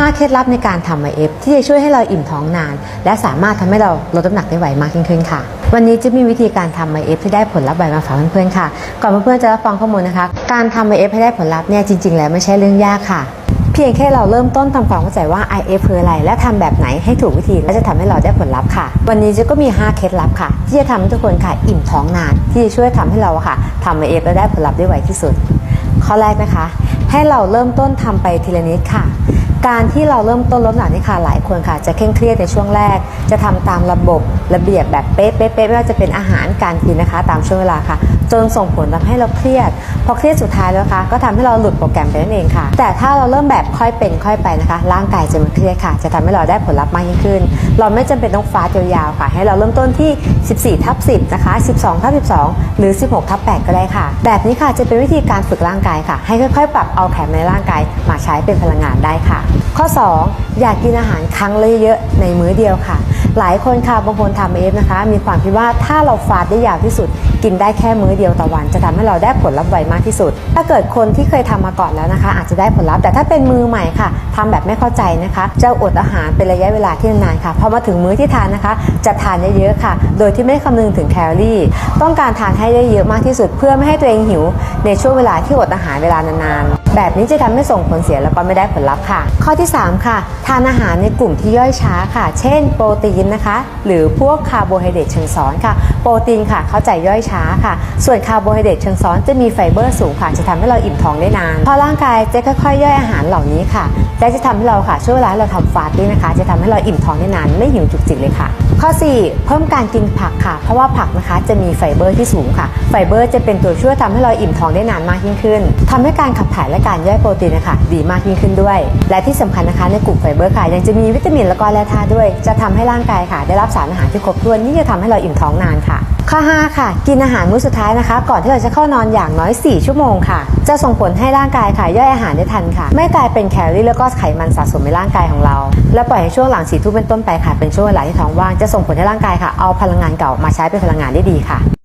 5 เคล็ดลับในการทำ IF ที่จะช่วยให้เราอิ่มท้องนาน และสามารถทำให้เราลดน้ำหนักได้ไวมากยิ่งขึ้นค่ะ วันนี้จะมีวิธีการทำ IF ที่ได้ผลลัพธ์ไวมาฝากเพื่อนๆค่ะ ก่อนเพื่อนๆจะรับฟังข้อมูลนะคะ การทำ IF ให้ได้ผลลัพธ์เนี่ยจริง ๆ แล้วไม่ใช่เรื่องยากค่ะเพียงแค่เราเริ่มต้นทำความเข้าใจว่า IF คืออะไร และทำแบบไหนให้ถูกวิธี และจะทำให้เราได้ผลลัพธ์ค่ะ วันนี้จะก็มี 5 เคล็ดลับค่ะ ที่จะทำให้ทุกคนค่ะอิ่มท้องนาน ที่จะช่วยทำให้เราค่ะทำ IF และได้ผลลัพธ์ได้ไวที่สุด ข้อแรกนะคะ ให้เราเริ่มต้นทำไปทีละนิดค่ะ การที่เราเริ่มต้นลดน้ำหนักนี่ค่ะหลายคนค่ะ จะเคร่งเครียดในช่วงแรก จะทำตามระบบระเบียบแบบเป๊ะๆๆไม่ว่าจะเป็นอาหารการกินนะคะ ตามช่วงเวลาค่ะ จนส่งผลทำให้เราเครียด พอเครียดสุดท้ายแล้วคะก็ทำให้เราหลุดโปรแกรมไปนั่นเองค่ะ แต่ถ้าเราเริ่มแบบค่อยเป็นค่อยไปนะคะ ร่างกายจะไมันเครียดค่ะ จะทำให้เราได้ผลลัพธ์มากยิ่งขึ้น เราไม่จำเป็นต้องฟาสต์ยาวๆค่ะ ให้เราเริ่มต้นที่ 14ทับ10นะคะ12ทับ12 หรือ 16ทับ8ก็ได้ค่ะ แบบนี้ค่ะจะเป็นวิธีการฝึกร่างกายค่ะ ให้ค่อยๆ ปรับเอาแขมในร่างกายมาใช้เป็นพลังงานได้ค่ะข้อ 2 อยากกินอาหารครั้งลยเยอะๆในมื้อเดียวค่ะ หลายคนค่ะบางคนทำเอฟนะคะ มีความคิดว่าถ้าเราฟาดได้ยาวที่สุด กินได้แค่มื้อเดียวต่อวัน จะทำให้เราได้ผลลัพธ์ไวมากที่สุด ถ้าเกิดคนที่เคยทำมาก่อนแล้วนะคะ อาจจะได้ผลลัพธ์แต่ถ้าเป็นมือใหม่ค่ะทำแบบไม่เข้าใจนะคะจะอดอาหารเป็นระยะเวลาที่นานๆค่ะพอมาถึงมื้อที่ทานนะคะ จะทานเยอะๆค่ะ โดยที่ไม่คำนึงถึงแคลอรี่ ต้องการทานให้ได้เยอะมากที่สุด เพื่อไม่ให้ตัวเองหิว ในช่วงเวลาที่อดอาหารเวลานานๆ แบบนี้จะทำให้ส่งผลเสียแล้วก็ไม่ได้ผลลัพธ์ค่ะ ข้อที่ 3 ค่ะ ทานอาหารในกลุ่มที่ย่อยช้าค่ะ เช่น โปรตีนนะคะ หรือพวกคาร์โบไฮเดรตเชิงซ้อนค่ะ โปรตีนค่ะ เข้าใจย่อยช้าค่ะ ส่วนคาร์โบไฮเดรตเชิงซ้อนจะมีไฟเบอร์สูงค่ะ จะทำให้เราอิ่มท้องได้นาน พอร่างกายจะค่อยๆ ย่อยอาหารเหล่านี้ค่ะ และจะทำให้เราค่ะช่วยเวลาเราทำฟาสต์ด้วยนะคะ จะทำให้เราอิ่มท้องได้นาน ไม่หิวจุกจิกเลยค่ะ ข้อ 4 เพิ่มการกินผักค่ะ เพราะว่าผักนะคะจะมีไฟเบอร์ที่สูงค่ะ ไฟเบอร์จะเป็นตัวช่วยทำให้เราอิ่มท้องได้นานมากยิ่งขึ้นทำให้การขับถ่ายและการย่อยโปรตีนนะคะดีมากยิ่งขึ้นด้วย และที่สำคัญนะคะในกลุ่มไฟเบอร์ค่ะ ยังจะมีวิตามินและก็แร่ธาตุด้วย จะทำให้ร่างกายค่ะ ได้รับสารอาหารที่ครบถ้วนนี่จะทำให้เราอิ่มท้องนานค่ะ ข้อ 5 ค่ะ กินอาหารมื้อสุดท้ายนะคะ ก่อนที่เราจะเข้านอนอย่างน้อย 4 ชั่วโมงค่ะ จะส่งผลให้ร่างกายค่ะย่อยอาหารได้ทันค่ะ ไม่กลายเป็นแคลอรี่แล้วก็ไขมันสะสมในร่างกายของเรา และปล่อยให้ช่วงหลังสี่ทุ่มเป็นต้นไปค่ะ เป็นช่วงเวลาที่ท้องว่าง จะส่งผลให้ร่างกายค่ะ เอาพลังงานเก่ามาใช้เป็นพลังงานได้ดีค่ะ